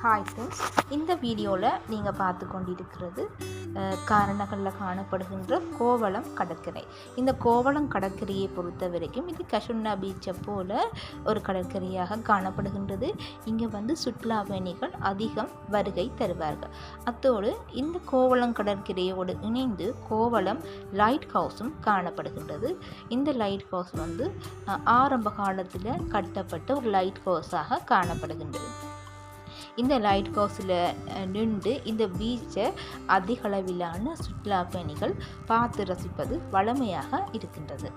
Hi friends இந்த வீடியோவில் நீங்கள் பார்த்து கொண்டிருக்கிறது காரணங்களில் காணப்படுகின்ற கோவளம் கடற்கரை. இந்த கோவளம் கடற்கரையை பொறுத்த வரைக்கும் இது கஷுன்னா பீச்சை போல் ஒரு கடற்கரையாக காணப்படுகின்றது. இங்கே வந்து சுற்றுலா பயணிகள் அதிகம் வருகை தருவார்கள். அத்தோடு இந்த கோவளம் கடற்கரையோடு இணைந்து கோவளம் லைட் ஹவுஸும் காணப்படுகின்றது. இந்த லைட் ஹவுஸ் வந்து ஆரம்ப காலத்தில் கட்டப்பட்ட ஒரு லைட் ஹவுஸாக காணப்படுகின்றது. இந்த லைட் ஹவுஸில் நின்று இந்த பீச்சை அதிகளவிலான சுற்றுலா பயணிகள் பார்த்து ரசிப்பது வழமையாக இருக்கின்றது.